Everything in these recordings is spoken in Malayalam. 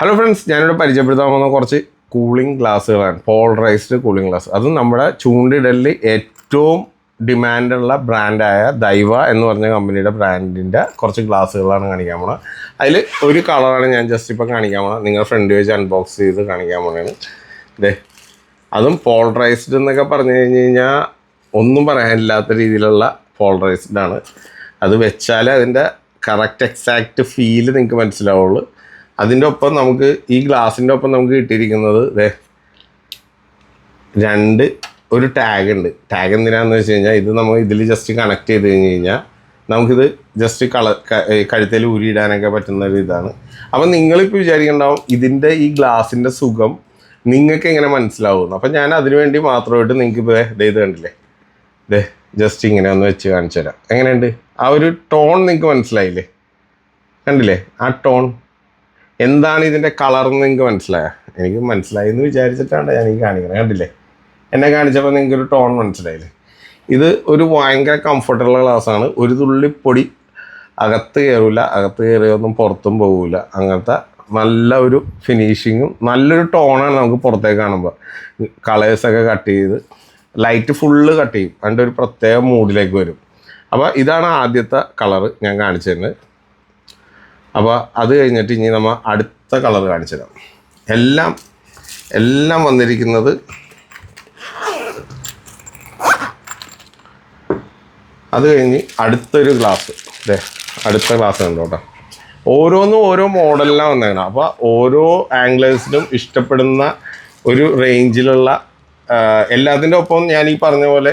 ഹലോ ഫ്രണ്ട്സ് ഞാനിവിടെ പരിചയപ്പെടുത്താൻ പോകുന്ന കുറച്ച് കൂളിംഗ് ഗ്ലാസ്സുകളാണ് പോളറൈസ്ഡ് കൂളിംഗ് ഗ്ലാസ് അത് നമ്മുടെ ചൂണ്ടിടലിൽ ഏറ്റവും ഡിമാൻഡുള്ള ബ്രാൻഡായ ദൈവ എന്ന് പറഞ്ഞ കമ്പനിയുടെ ബ്രാൻഡിന്റെ കുറച്ച് ഗ്ലാസ്സുകളാണ് കാണിക്കാൻ പോണത് അതിൽ ഒരു കളറാണ് ഞാൻ ജസ്റ്റ് ഇപ്പോൾ കാണിക്കാൻ പോണത് നിങ്ങൾ ഫ്രണ്ട് വെച്ച് അൺബോക്സ് ചെയ്ത് കാണിക്കാൻ പോണതാണ് ഇതേ അതും പോളറൈസ്ഡ് എന്നൊക്കെ പറഞ്ഞു കഴിഞ്ഞ് കഴിഞ്ഞാൽ ഒന്നും പറയാനില്ലാത്ത രീതിയിലുള്ള പോളറൈസ്ഡ് ആണ്. അത് വെച്ചാൽ അതിന്റെ കറക്റ്റ് എക്സാക്റ്റ് ഫീൽ നിങ്ങൾക്ക് മനസ്സിലാവുള്ളൂ. അതിന്റെ ഒപ്പം നമുക്ക് ഈ ഗ്ലാസിന്റെ ഒപ്പം നമുക്ക് കിട്ടിയിരിക്കുന്നത് ദേ രണ്ട് ഒരു ടാഗ് ഉണ്ട്. ടാഗ് എന്തിനാന്ന് വെച്ച് കഴിഞ്ഞാൽ ഇത് നമ്മൾ ഇതിൽ ജസ്റ്റ് കണക്ട് ചെയ്ത് കഴിഞ്ഞ് കഴിഞ്ഞാൽ നമുക്കിത് ജസ്റ്റ് കള കഴുത്തിൽ ഊരിയിടാനൊക്കെ പറ്റുന്ന ഒരു ഇതാണ്. അപ്പം നിങ്ങളിപ്പോൾ വിചാരിക്കണ്ടാവും ഇതിന്റെ ഈ ഗ്ലാസിന്റെ സുഖം നിങ്ങൾക്ക് എങ്ങനെ മനസ്സിലാവുന്നു അപ്പം ഞാൻ അതിനു വേണ്ടി മാത്രമായിട്ട് നിങ്ങൾക്ക് ഇപ്പോൾ ദേ ഇത് കണ്ടില്ലേ? ദേ ജസ്റ്റ് ഇങ്ങനെ ഒന്ന് വെച്ച് കാണിച്ചു തരാം എങ്ങനെയുണ്ട്? ആ ഒരു ടോൺ നിങ്ങൾക്ക് മനസ്സിലായില്ലേ? കണ്ടില്ലേ? ആ ടോൺ എന്താണ് ഇതിന്റെ കളർ എന്ന് നിങ്ങൾക്ക് മനസ്സിലായോ? എനിക്ക് മനസ്സിലായി എന്ന് വിചാരിച്ചിട്ടാണ് ഞാൻ ഈ കാണിക്കുന്നത് കണ്ടില്ലേ? എന്നെ കാണിച്ചപ്പോൾ നിങ്ങൾക്ക് ഒരു ടോൺ മനസ്സിലായില്ലേ? ഇത് ഒരു ഭയങ്കര കംഫർട്ടുള്ള ഗ്ലാസ്സാണ് ഒരു തുള്ളി പൊടി അകത്ത് കയറില്ല അകത്ത് കയറിയൊന്നും പുറത്തും പോകില്ല അങ്ങനത്തെ നല്ല ഒരു ഫിനിഷിങ്ങും നല്ലൊരു ടോണാണ് നമുക്ക് പുറത്തേക്ക് കാണുമ്പോൾ കളേഴ്സൊക്കെ കട്ട് ചെയ്ത് ലൈറ്റ് ഫുള്ള് കട്ട് ചെയ്യും. അതിന്റെ ഒരു പ്രത്യേക മൂഡിലേക്ക് വരും. അപ്പോൾ ഇതാണ് ആദ്യത്തെ കളറ് ഞാൻ കാണിച്ചു തരുന്നത് അപ്പോൾ അത് കഴിഞ്ഞിട്ട് ഇനി നമ്മൾ അടുത്ത കളർ കാണിച്ചു തരാം എല്ലാം എല്ലാം വന്നിരിക്കുന്നത് അത് കഴിഞ്ഞ് അടുത്തൊരു ഗ്ലാസ് ദേ അടുത്ത ഗ്ലാസ് ഉണ്ട് കേട്ടോ ഓരോന്നും ഓരോ മോഡലിലാണ് വന്നേക്കണം. അപ്പോൾ ഓരോ ആംഗ്ലേഴ്സിനും ഇഷ്ടപ്പെടുന്ന ഒരു റേഞ്ചിലുള്ള എല്ലാത്തിന്റെ ഒപ്പം ഞാൻ ഈ പറഞ്ഞ പോലെ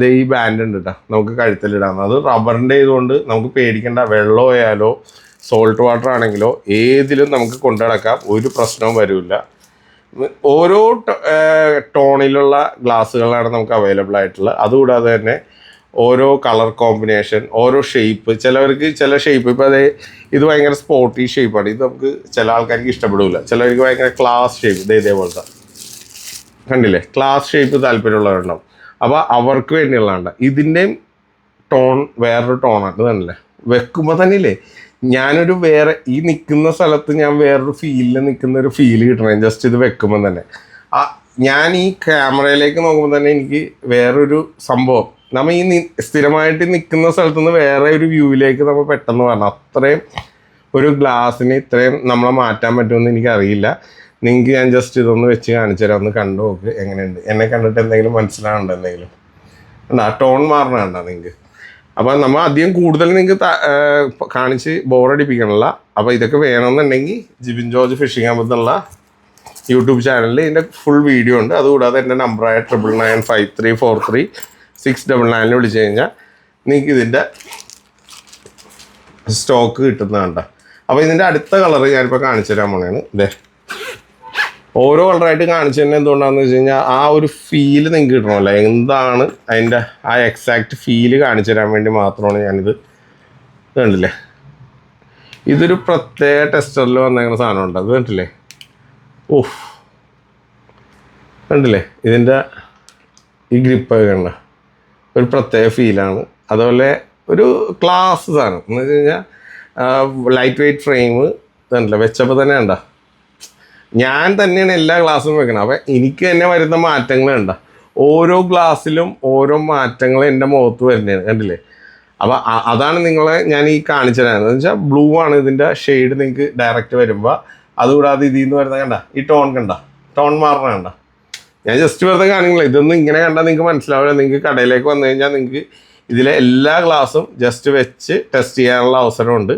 ദേ ഈ ബാൻഡ് ഉണ്ട് കേട്ടോ നമുക്ക് കഴുത്തിലിടാം. അത് റബ്ബറിന്റെ ഇതുകൊണ്ട് നമുക്ക് പേടിക്കേണ്ട. വെള്ളം ആയാലോ സോൾട്ട് വാട്ടർ ആണെങ്കിലോ ഏതിലും നമുക്ക് കൊണ്ടു നടക്കാം. ഒരു പ്രശ്നവും വരില്ല. ഓരോ ടോണിലുള്ള ഗ്ലാസ്സുകളാണ് നമുക്ക് അവൈലബിൾ ആയിട്ടുള്ളത്. അതുകൂടാതെ തന്നെ ഓരോ കളർ കോമ്പിനേഷൻ ഓരോ ഷേപ്പ് ചിലവർക്ക് ചില ഷേപ്പ് ഇപ്പോൾ അതേ ഇത് ഭയങ്കര സ്പോർട്ടി ഷേപ്പാണ് ഇത് നമുക്ക് ചില ആൾക്കാർക്ക് ഇഷ്ടപ്പെടില്ല ചിലവർക്ക് ഭയങ്കര ക്ലാസ് ഷേപ്പ് ഇതേ ഇതേപോലത്തെ. കണ്ടില്ലേ? ക്ലാസ് ഷേപ്പ് താല്പര്യമുള്ളവരുണ്ടാവും. അപ്പോൾ അവർക്ക് വേണ്ടിയുള്ളതാണ്. ഇതിന്റെയും ടോൺ വേറൊരു ടോണാണ് കണ്ടില്ലേ? വെക്കുമ്പോൾ തന്നെ ഇല്ലേ ഞാനൊരു വേറെ ഈ നിൽക്കുന്ന സ്ഥലത്ത് ഞാൻ വേറൊരു ഫീലിൽ നിൽക്കുന്ന ഒരു ഫീൽ കിട്ടണം. ജസ്റ്റ് ഇത് വെക്കുമ്പോൾ തന്നെ. ആ ഞാൻ ഈ ക്യാമറയിലേക്ക് നോക്കുമ്പോൾ തന്നെ എനിക്ക് വേറൊരു സംഭവം. നമ്മൾ ഈ സ്ഥിരമായിട്ട് നിൽക്കുന്ന സ്ഥലത്ത് നിന്ന് വേറെ ഒരു വ്യൂവിലേക്ക് നമ്മൾ പെട്ടെന്ന് വരണം. അത്രയും ഒരു ഗ്ലാസ്സിന് ഇത്രയും നമ്മളെ മാറ്റാൻ പറ്റുമെന്ന് എനിക്കറിയില്ല. നിങ്ങൾക്ക് ഞാൻ ജസ്റ്റ് ഇതൊന്ന് വെച്ച് കാണിച്ചു തരാം. ഒന്ന് കണ്ടു നോക്ക് എങ്ങനെയുണ്ട്. എന്നെ കണ്ടിട്ട് എന്തെങ്കിലും മനസ്സിലാവുന്നുണ്ടോ എന്തെങ്കിലും? ആ ടോൺ മാറണ നിങ്ങൾക്ക് അപ്പം നമ്മൾ അധികം കൂടുതൽ നിങ്ങൾക്ക് കാണിച്ച് ബോറടിപ്പിക്കണില്ല അപ്പോൾ ഇതൊക്കെ വേണമെന്നുണ്ടെങ്കിൽ ജിബിൻ ജോർജ് ഫിഷിംഗ് എന്നുള്ള യൂട്യൂബ് ചാനലിൽ ഇതിന്റെ ഫുൾ വീഡിയോ ഉണ്ട്. അതുകൂടാതെ എന്റെ നമ്പറായ triple nine five three four three six double നയനിൽ വിളിച്ചു കഴിഞ്ഞാൽ നിങ്ങൾക്ക് ഇതിന്റെ സ്റ്റോക്ക് കിട്ടുന്നതാണ് ട്ടോ. അപ്പോൾ ഇതിന്റെ അടുത്ത കളർ ഞാനിപ്പോൾ കാണിച്ചു തരാൻ പോണേണ്. ഇതേ ഓരോ കളറായിട്ട് കാണിച്ചു തന്നെ എന്തുകൊണ്ടാണെന്ന് വെച്ച് കഴിഞ്ഞാൽ ആ ഒരു ഫീൽ നിങ്ങൾക്ക് കിട്ടണമല്ലോ. എന്താണ് അതിന്റെ ആ എക്സാക്ട് ഫീൽ കാണിച്ചു തരാൻ വേണ്ടി മാത്രമാണ് ഞാനിത് കണ്ടില്ലേ? ഇതൊരു പ്രത്യേക ടെസ്റ്ററിൽ വന്നേക്കുന്ന സാധനം ഉണ്ട് അത് കണ്ടില്ലേ? ഓഫ് കണ്ടില്ലേ? ഇതിന്റെ ഈ ഗ്രിപ്പൊക്കെ കണ്ട. ഒരു പ്രത്യേക ഫീലാണ് അതുപോലെ ഒരു ക്ലാസ് സാധനം. എന്ന് വെച്ച് കഴിഞ്ഞാൽ ലൈറ്റ് വെയ്റ്റ് ഫ്രെയിം കണ്ടില്ല? വെച്ചപ്പോൾ തന്നെ ഉണ്ടോ ഞാൻ തന്നെയാണ് എല്ലാ ക്ലാസ്സും വെക്കുന്നത് അപ്പം എനിക്ക് തന്നെ വരുന്ന മാറ്റങ്ങൾ കണ്ട? ഓരോ ഗ്ലാസ്സിലും ഓരോ മാറ്റങ്ങൾ എന്റെ മുഖത്ത് വരുന്നതാണ് കണ്ടില്ലേ? അപ്പം അതാണ് നിങ്ങളെ ഞാൻ ഈ കാണിച്ചു തരാൻ. വെച്ചാൽ ബ്ലൂ ആണ് ഇതിന്റെ ഷെയ്ഡ് നിങ്ങൾക്ക് ഡയറക്റ്റ് വരുമ്പോൾ അതുകൂടാതെ ഇതിൽ നിന്ന് വരുന്ന കണ്ട? ഈ ടോൺ കണ്ട? ടോൺ മാറണ കണ്ട? ഞാൻ ജസ്റ്റ് വെറുതെ കാണിക്കില്ല ഇതൊന്നും ഇങ്ങനെ കണ്ടാൽ നിങ്ങൾക്ക് മനസ്സിലാവില്ല. നിങ്ങൾക്ക് കടയിലേക്ക് വന്നു കഴിഞ്ഞാൽ നിങ്ങൾക്ക് ഇതിലെ എല്ലാ ഗ്ലാസും ജസ്റ്റ് വെച്ച് ടെസ്റ്റ് ചെയ്യാനുള്ള അവസരമുണ്ട്.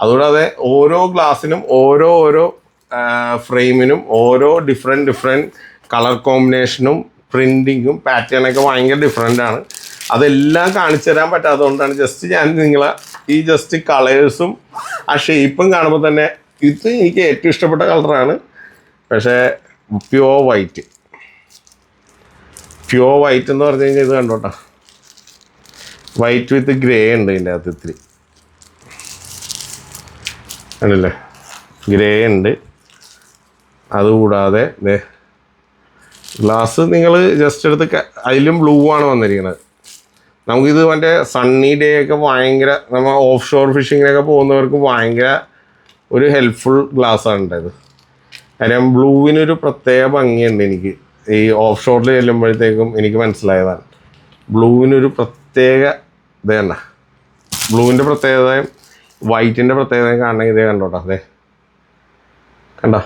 അതുകൂടാതെ ഓരോ ഗ്ലാസ്സിനും ഓരോ ഓരോ ഫ്രെയിമിനും ഓരോ ഡിഫറെന്റ് ഡിഫറെന്റ് കളർ കോമ്പിനേഷനും പ്രിന്റിങ്ങും പാറ്റേണൊക്കെ ഭയങ്കര ഡിഫറെന്റ് ആണ്. അതെല്ലാം കാണിച്ചു തരാൻ പറ്റാത്തതുകൊണ്ടാണ് ജസ്റ്റ് ഞാൻ നിങ്ങളെ ഈ ജസ്റ്റ് കളേഴ്സും ആ ഷേപ്പും കാണുമ്പോൾ തന്നെ ഇത് എനിക്ക് ഏറ്റവും ഇഷ്ടപ്പെട്ട കളറാണ് പക്ഷേ പ്യുവർ വൈറ്റ് പ്യുവർ വൈറ്റ് എന്ന് പറഞ്ഞു കഴിഞ്ഞാൽ ഇത് കണ്ടോട്ടോ. വൈറ്റ് വിത്ത് ഗ്രേ ഉണ്ട് ഇതിന്റെ അകത്ത് ഇത്തിരി. ഗ്രേ ഉണ്ട്. അതുകൂടാതെ ഗ്ലാസ് നിങ്ങൾ ജസ്റ്റ് എടുത്ത് അതിലും ബ്ലൂ ആണ് വന്നിരിക്കുന്നത് നമുക്കിത് മറ്റേ സണ്ണി ഡേ ഒക്കെ ഭയങ്കര നമ്മൾ ഓഫ് ഷോർ ഫിഷിങ്ങിനൊക്കെ പോകുന്നവർക്ക് ഭയങ്കര ഒരു ഹെൽപ്ഫുൾ ഗ്ലാസ് ആണ് ഉണ്ടായത് കാര്യം ബ്ലൂവിനൊരു പ്രത്യേക ഭംഗിയുണ്ട് എനിക്ക്. ഈ ഓഫ് ഷോറിൽ ചെല്ലുമ്പോഴത്തേക്കും എനിക്ക് മനസ്സിലായതാണ്. ബ്ലൂവിനൊരു പ്രത്യേക ഇത് കണ്ട. ബ്ലൂവിന്റെ പ്രത്യേകതയും വൈറ്റിന്റെ പ്രത്യേകതയും കാണണമെങ്കിൽ ഇതേ കണ്ടോട്ടോ. അതെ കണ്ട?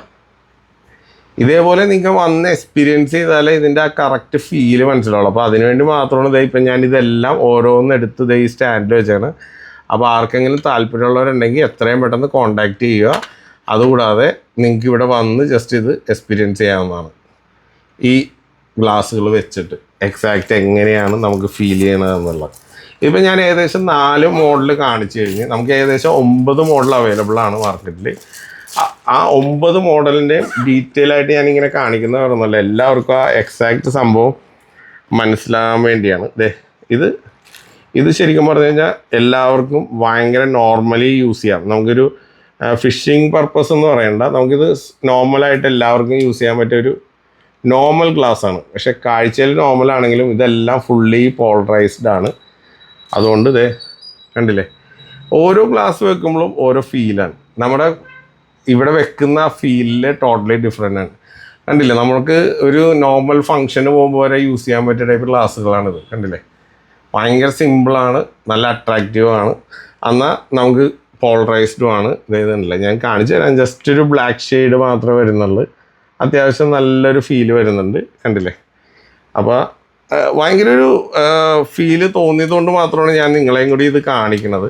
ഇതേപോലെ നിങ്ങൾക്ക് വന്ന് എക്സ്പീരിയൻസ് ചെയ്താലേ ഇതിന്റെ ആ കറക്റ്റ് ഫീൽ മനസ്സിലാവുള്ളൂ. അപ്പോൾ അതിനുവേണ്ടി മാത്രമാണ് ഇതേ ഇപ്പം ഞാൻ ഇതെല്ലാം ഓരോന്ന് എടുത്ത് ഇതേ ഈ സ്റ്റാൻഡിൽ വെച്ചാണ് അപ്പോൾ ആർക്കെങ്കിലും താല്പര്യമുള്ളവരുണ്ടെങ്കിൽ എത്രയും പെട്ടെന്ന് കോൺടാക്റ്റ് ചെയ്യുക. അതുകൂടാതെ നിങ്ങൾക്ക് ഇവിടെ വന്ന് ജസ്റ്റ് ഇത് എക്സ്പീരിയൻസ് ചെയ്യാവുന്നതാണ്. ഈ ഗ്ലാസ്സുകൾ വെച്ചിട്ട് എക്സാക്റ്റ് എങ്ങനെയാണ് നമുക്ക് ഫീൽ ചെയ്യണതെന്നുള്ളത്. ഇപ്പം ഞാൻ ഏകദേശം നാല് മോഡൽ കാണിച്ചു കഴിഞ്ഞ് നമുക്ക് ഏകദേശം ഒമ്പത് മോഡൽ അവൈലബിൾ ആണ് മാർക്കറ്റിൽ ആ ഒമ്പത് മോഡലിന്റെയും ഡീറ്റെയിൽ ആയിട്ട് ഞാനിങ്ങനെ കാണിക്കുന്ന പറഞ്ഞല്ലോ എല്ലാവർക്കും ആ എക്സാക്റ്റ് സംഭവം മനസ്സിലാകാൻ വേണ്ടിയാണ്. ദേ ഇത് ഇത് ശരിക്കും പറഞ്ഞു കഴിഞ്ഞാൽ എല്ലാവർക്കും ഭയങ്കര നോർമലി യൂസ് ചെയ്യാം. നമുക്കൊരു ഫിഷിംഗ് പർപ്പസ് എന്ന് പറയണ്ട. നമുക്കിത് നോർമലായിട്ട് എല്ലാവർക്കും യൂസ് ചെയ്യാൻ പറ്റിയ ഒരു നോർമൽ ഗ്ലാസ് ആണ്. പക്ഷെ കാഴ്ചയിൽ നോർമൽ ആണെങ്കിലും ഇതെല്ലാം ഫുള്ളി പോളറൈസ്ഡ് ആണ്. അതുകൊണ്ട് ഇതേ കണ്ടില്ലേ? ഓരോ ഗ്ലാസ് വെക്കുമ്പോഴും ഓരോ ഫീലാണ് നമ്മുടെ ഇവിടെ വെക്കുന്ന ഫീലിൽ ടോട്ടലി ഡിഫറെന്റ് ആണ്. കണ്ടില്ലേ? നമ്മൾക്ക് ഒരു നോർമൽ ഫംഗ്ഷന് പോകുമ്പോൾ വരെ യൂസ് ചെയ്യാൻ പറ്റിയ ടൈപ്പ് ഗ്ലാസ്സുകളാണിത് കണ്ടില്ലേ? ഭയങ്കര സിമ്പിളാണ് നല്ല അട്രാക്റ്റീവ് ആണ്. എന്നാൽ നമുക്ക് പോളറൈസ്ഡും ആണ്. ഇതേതല്ല ഞാൻ കാണിച്ചു തരാം. ജസ്റ്റ് ഒരു ബ്ലാക്ക് ഷെയ്ഡ് മാത്രമേ വരുന്നുള്ളൂ. അത്യാവശ്യം നല്ലൊരു ഫീൽ വരുന്നുണ്ട്. കണ്ടില്ലേ? അപ്പോൾ ഭയങ്കര ഒരു ഫീൽ തോന്നിയതുകൊണ്ട് മാത്രമാണ് ഞാൻ നിങ്ങളെയും കൂടി ഇത് കാണിക്കുന്നത്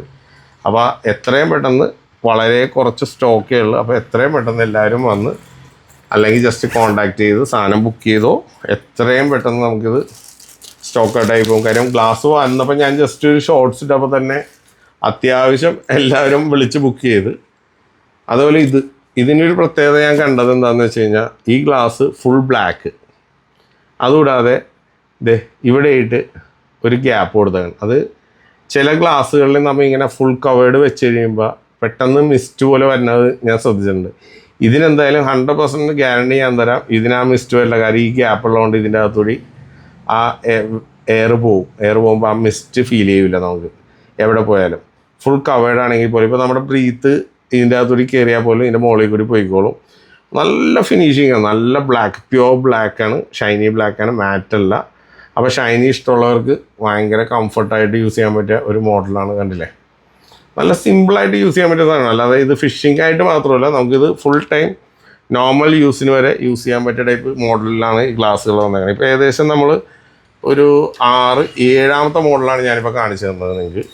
അപ്പോൾ എത്രയും പെട്ടെന്ന് വളരെ കുറച്ച് സ്റ്റോക്കേ ഉള്ളൂ. അപ്പോൾ എത്രയും പെട്ടെന്ന് എല്ലാവരും വന്ന് അല്ലെങ്കിൽ ജസ്റ്റ് കോണ്ടാക്ട് ചെയ്ത് സാധനം ബുക്ക് ചെയ്തോ എത്രയും പെട്ടെന്ന് നമുക്കിത് സ്റ്റോക്ക് ഔട്ടായി പോകും. കാര്യം ഗ്ലാസ് വന്നപ്പോൾ ഞാൻ ജസ്റ്റ് ഒരു ഷോർട്സ് ഇട്ടപ്പോൾ തന്നെ അത്യാവശ്യം എല്ലാവരും വിളിച്ച് ബുക്ക് ചെയ്ത്. അതുപോലെ ഇത് ഇതിനൊരു പ്രത്യേകത ഞാൻ കണ്ടത് എന്താണെന്ന് വെച്ച് കഴിഞ്ഞാൽ ഈ ഗ്ലാസ് ഫുൾ ബ്ലാക്ക് അതുകൂടാതെ ദേ ഇവിടെയിട്ട് ഒരു ഗ്യാപ്പ് കൊടുത്തതാണ് അത് ചില ഗ്ലാസ്സുകളിൽ നമ്മൾ ഇങ്ങനെ ഫുൾ കവേർഡ് വെച്ച് കഴിയുമ്പോൾ പെട്ടെന്ന് മിസ്റ്റ് പോലെ വരുന്നത് ഞാൻ ശ്രദ്ധിച്ചിട്ടുണ്ട്. ഇതിനെന്തായാലും ഹൺഡ്രഡ് പെർസെന്റ് ഗ്യാരണ്ടി ഞാൻ തരാം. ഇതിനാ മിസ്റ്റ് വരില്ല കാര്യം ഈ ഗ്യാപ്പ് ഉള്ളതുകൊണ്ട് ഇതിന്റെ അകത്തൂടി ആ എയർ പോവും. എയർ പോകുമ്പോൾ ആ മിസ്റ്റ് ഫീൽ ചെയ്യില്ല നമുക്ക്. എവിടെ പോയാലും. ഫുൾ കവേർഡ് ആണെങ്കിൽ പോലും. ഇപ്പോൾ നമ്മുടെ ബ്രീത്ത് ഇതിന്റെ അകത്തൂടി കയറിയാൽ പോലും ഇതിന്റെ മുകളിൽ കൂടി പോയിക്കോളും. നല്ല ഫിനിഷിങ് ആണ്. നല്ല ബ്ലാക്ക് പ്യുവർ ബ്ലാക്ക് ആണ്. ഷൈനി ബ്ലാക്ക് ആണ്. മാറ്റ് അല്ല. അപ്പോൾ ഷൈനി ഇഷ്ടമുള്ളവർക്ക് ഭയങ്കര കംഫർട്ടായിട്ട് യൂസ് ചെയ്യാൻ പറ്റിയ ഒരു മോഡലാണ് കണ്ടില്ലേ? നല്ല സിമ്പിളായിട്ട് യൂസ് ചെയ്യാൻ പറ്റിയ സാധനമാണ്. അല്ലാതെ ഇത് ഫിഷിംഗ് ആയിട്ട് മാത്രമല്ല നമുക്കിത് ഫുൾ ടൈം നോർമൽ യൂസിന് വരെ യൂസ് ചെയ്യാൻ പറ്റിയ ടൈപ്പ് മോഡലിലാണ് ഈ ഗ്ലാസ്സുകൾ വന്നേക്കുന്നത് ഇപ്പോൾ ഏകദേശം നമ്മൾ ഒരു ആറ് ഏഴാമത്തെ മോഡലാണ് ഞാനിപ്പോൾ കാണിച്ചു തന്നത് നിങ്ങൾക്ക്.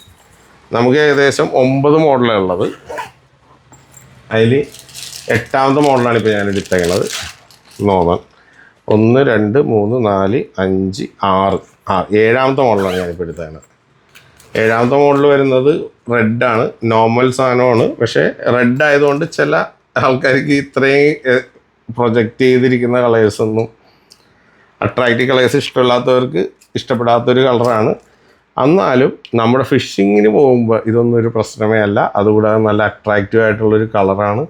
നമുക്ക് ഏകദേശം ഒമ്പത് മോഡലാണ് ഉള്ളത്. അതിൽ എട്ടാമത്തെ മോഡലാണ് ഇപ്പോൾ ഞാൻ എടുത്തേക്കുന്നത് നോക്കാൻ ഒന്ന് രണ്ട് മൂന്ന് നാല് അഞ്ച് ആറ് ആ ഏഴാമത്തെ മോഡലാണ് ഞാനിപ്പോൾ എടുത്തേക്കുന്നത് ഏഴാമത്തെ മോഡൽ വരുന്നത് റെഡാണ് നോർമൽ സാധനമാണ്. പക്ഷേ റെഡ് ആയതുകൊണ്ട് ചില ആൾക്കാർക്ക് ഇത്രയും പ്രൊജക്റ്റ് ചെയ്തിരിക്കുന്ന കളേഴ്സൊന്നും അട്രാക്റ്റീവ് കളേഴ്സ് ഇഷ്ടമില്ലാത്തവർക്ക് ഇഷ്ടപ്പെടാത്തൊരു കളറാണ് എന്നാലും നമ്മുടെ ഫിഷിങ്ങിന് പോകുമ്പോൾ ഇതൊന്നും ഒരു പ്രശ്നമേ അല്ല. അതുകൂടാതെ നല്ല അട്രാക്റ്റീവ് ആയിട്ടുള്ളൊരു കളറാണ്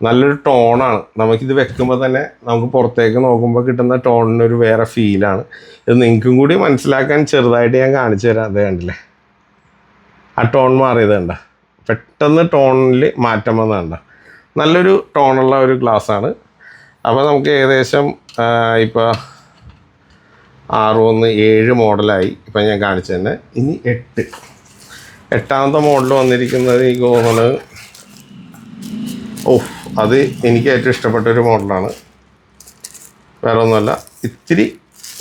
നല്ലൊരു ടോണാണ് നമുക്കിത് വെക്കുമ്പോൾ തന്നെ നമുക്ക് പുറത്തേക്ക് നോക്കുമ്പോൾ കിട്ടുന്ന ടോണിനൊരു വേറെ ഫീലാണ് ഇത് നിങ്ങൾക്കും കൂടി മനസ്സിലാക്കാൻ ചെറുതായിട്ട് ഞാൻ കാണിച്ചു തരാം. അതേ കണ്ടില്ലേ? ആ ടോൺ മാറിയത് കണ്ട. പെട്ടെന്ന് ടോണിൽ മാറ്റം വന്നത് കണ്ട. നല്ലൊരു ടോണുള്ള ഒരു ഗ്ലാസ്സാണ് അപ്പോൾ നമുക്ക് ഏകദേശം ഇപ്പോൾ ആറ് ഒന്ന് ഏഴ് മോഡലായി ഇപ്പം ഞാൻ കാണിച്ചു തന്നെ. ഇനി എട്ട്. എട്ടാമത്തെ മോഡൽ വന്നിരിക്കുന്നത് ഈ ഗോഹണ് ഓ അത് എനിക്ക് ഏറ്റവും ഇഷ്ടപ്പെട്ട ഒരു മോഡലാണ് വേറെ ഒന്നുമല്ല ഇത്തിരി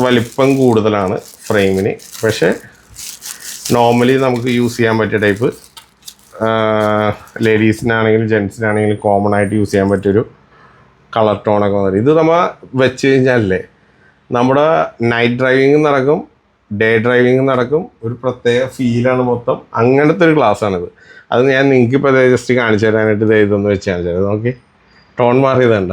വലിപ്പം കൂടുതലാണ് ഫ്രെയിമിന് പക്ഷേ നോർമലി നമുക്ക് യൂസ് ചെയ്യാൻ പറ്റിയ ടൈപ്പ് ലേഡീസിനാണെങ്കിലും ജെൻസിനാണെങ്കിലും കോമൺ ആയിട്ട് യൂസ് ചെയ്യാൻ പറ്റിയൊരു കളർ ടോണൊക്കെ വന്നത് ഇത് നമ്മൾ വെച്ച് കഴിഞ്ഞാലേ നമ്മുടെ നൈറ്റ് ഡ്രൈവിംഗ് നടക്കും ഡേ ഡ്രൈവിംഗ് നടക്കും ഒരു പ്രത്യേക ഫീലാണ് മൊത്തം. അങ്ങനത്തെ ഒരു ക്ലാസ്സാണിത് അത് ഞാൻ നിങ്ങൾക്ക് ഇപ്പോൾ ജസ്റ്റ് കാണിച്ചു തരാനായിട്ട് ഇത് ഇതൊന്ന് വെച്ച് കാണിച്ചു തരാം. നോക്കി. ടോൺ മാറിയതുണ്ട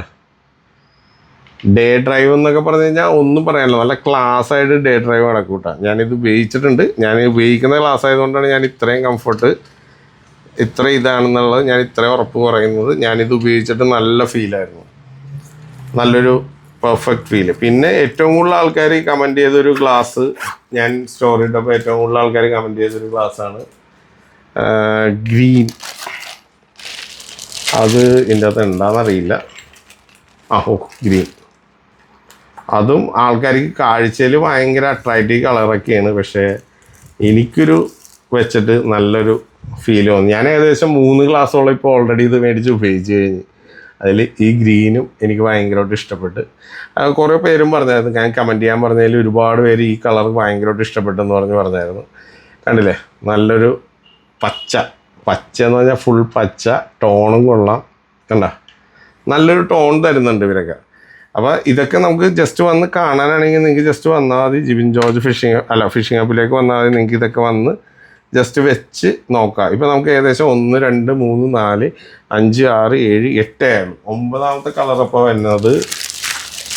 ഡേ ഡ്രൈവ് എന്നൊക്കെ പറഞ്ഞു കഴിഞ്ഞാൽ ഒന്നും പറയാനില്ല. നല്ല ക്ലാസ് ആയിട്ട് ഡേ ഡ്രൈവ് നടക്കൂട്ടാ. ഞാനിത് ഉപയോഗിച്ചിട്ടുണ്ട്. ഞാൻ ഉപയോഗിക്കുന്ന ക്ലാസ് ആയതുകൊണ്ടാണ് ഞാൻ ഇത്രയും കംഫർട്ട് ഇത്ര ഇതാണെന്നുള്ളത് ഞാൻ ഇത്രയും ഉറപ്പ് പറയുന്നത്. ഞാനിത് ഉപയോഗിച്ചിട്ട് നല്ല ഫീലായിരുന്നു നല്ലൊരു പെർഫെക്റ്റ് ഫീൽ പിന്നെ ഏറ്റവും കൂടുതൽ ആൾക്കാർ കമന്റ് ചെയ്തൊരു ഗ്ലാസ് ഞാൻ സ്റ്റോറി ഇട്ടപ്പോൾ ഏറ്റവും കൂടുതൽ ആൾക്കാർ കമന്റ് ചെയ്തൊരു ഗ്ലാസ്സാണ് ഗ്രീൻ അത് ഇതിന്റെ അകത്ത് എന്താണെന്നറിയില്ല ആ ഓ ഗ്രീൻ അതും ആൾക്കാർക്ക് കാഴ്ചയിൽ ഭയങ്കര അട്രാക്റ്റീവ് കളറൊക്കെയാണ് പക്ഷേ എനിക്കൊരു വെച്ചിട്ട് നല്ലൊരു ഫീൽ തോന്നി. ഞാൻ ഏകദേശം മൂന്ന് ഗ്ലാസ്സോളം ഇപ്പോൾ ഓൾറെഡി ഇത് മേടിച്ച് ഉപയോഗിച്ച് കഴിഞ്ഞ്. അതിൽ ഈ ഗ്രീനും എനിക്ക് ഭയങ്കരമായിട്ട് ഇഷ്ടപ്പെട്ട്. കുറേ പേരും പറഞ്ഞായിരുന്നു. ഞാൻ കമന്റ് ചെയ്യാൻ പറഞ്ഞതിൽ ഒരുപാട് പേര് ഈ കളർ ഭയങ്കരമായിട്ട് ഇഷ്ടപ്പെട്ടെന്ന് പറഞ്ഞ് പറഞ്ഞായിരുന്നു. കണ്ടില്ലേ? നല്ലൊരു പച്ച. പച്ച എന്ന് പറഞ്ഞാൽ ഫുൾ പച്ച ടോണും കൊള്ളാം. കണ്ട? നല്ലൊരു ടോൺ തരുന്നുണ്ട് ഇവരൊക്കെ. അപ്പോൾ ഇതൊക്കെ നമുക്ക് ജസ്റ്റ് വന്ന് കാണാനാണെങ്കിൽ നിങ്ങൾക്ക് ജസ്റ്റ് വന്നാൽ മതി. ജിബിൻ ജോർജ് ഫിഷിംഗ് അല്ല ഫിഷിംഗ് ആപ്പിലേക്ക് വന്നാൽ മതി. നിങ്ങൾക്ക് ഇതൊക്കെ വന്ന് ജസ്റ്റ് വെച്ച് നോക്കാം. ഇപ്പോൾ നമുക്ക് ഏകദേശം ഒന്ന് രണ്ട് മൂന്ന് നാല് അഞ്ച് ആറ് ഏഴ് എട്ട് ആയിരുന്നു. ഒമ്പതാമത്തെ കളർ അപ്പോൾ വരുന്നത്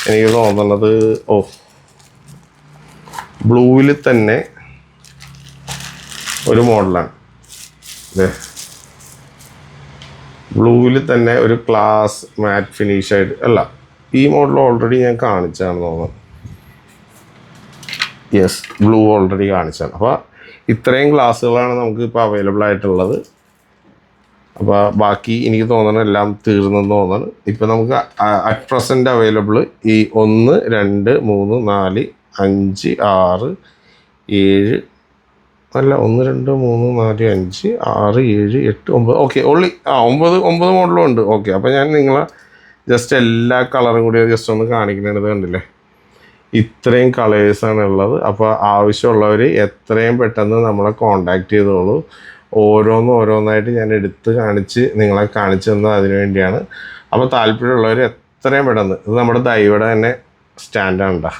എനിക്ക് തോന്നുന്നത് ഓ ബ്ലൂവിൽ തന്നെ ഒരു മോഡലാണ് അതെ ബ്ലൂവിൽ തന്നെ ഒരു ക്ലാസ് മാറ്റ് ഫിനിഷ് ആയിട്ട് അല്ല ഈ മോഡൽ ഓൾറെഡി ഞാൻ കാണിച്ചാണ് തോന്നുന്നത് യെസ് ബ്ലൂ ഓൾറെഡി കാണിച്ചാണ് അപ്പോൾ ഇത്രയും ഗ്ലാസ്സുകളാണ് നമുക്ക് ഇപ്പോൾ അവൈലബിൾ ആയിട്ടുള്ളത്. അപ്പോൾ ബാക്കി എനിക്ക് തോന്നണം എല്ലാം തീർന്നെന്ന് തോന്നണം. ഇപ്പം നമുക്ക് അറ്റ് പ്രസന്റ് അവൈലബിൾ ഈ ഒന്ന് രണ്ട് മൂന്ന് നാല് അഞ്ച് ആറ് ഏഴ് അല്ല ഒന്ന് രണ്ട് മൂന്ന് നാല് അഞ്ച് ആറ് ഏഴ് എട്ട് ഒമ്പത് ഓക്കെ ഓൺലി ആ ഒമ്പത് ഒമ്പത് മോഡലും ഉണ്ട്. ഓക്കെ അപ്പോൾ ഞാൻ നിങ്ങളെ ജസ്റ്റ് എല്ലാ കളറും കൂടി ജസ്റ്റ് ഒന്ന് കാണിക്കുന്നത് കണ്ടില്ലേ? ഇത്രയും കളേഴ്സാണ് ഉള്ളത്. അപ്പോൾ ആവശ്യമുള്ളവർ എത്രയും പെട്ടെന്ന് നമ്മളെ കോണ്ടാക്ട് ചെയ്തോളൂ. ഓരോന്ന് ഓരോന്നായിട്ട് ഞാൻ എടുത്ത് കാണിച്ച് നിങ്ങളെ കാണിച്ചു തന്നത് അതിനു വേണ്ടിയാണ്. അപ്പോൾ താല്പര്യമുള്ളവർ എത്രയും പെട്ടെന്ന് ഇത് നമ്മുടെ ദൈവയുടെ തന്നെ സ്റ്റാൻഡാണ്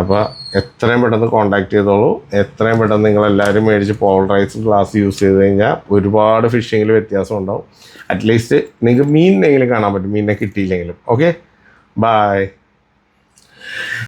അപ്പോൾ എത്രയും പെട്ടെന്ന് കോണ്ടാക്ട് ചെയ്തോളൂ. എത്രയും പെട്ടെന്ന് നിങ്ങളെല്ലാവരും മേടിച്ച് പോളറൈസ്ഡ് ഗ്ലാസ് യൂസ് ചെയ്ത് കഴിഞ്ഞാൽ ഒരുപാട് ഫിഷിങ്ങിൽ വ്യത്യാസം ഉണ്ടാവും. അറ്റ്ലീസ്റ്റ് നിങ്ങൾക്ക് മീനിനെങ്കിലും കാണാൻ പറ്റും. മീനിനെ കിട്ടിയില്ലെങ്കിലും. Okay bye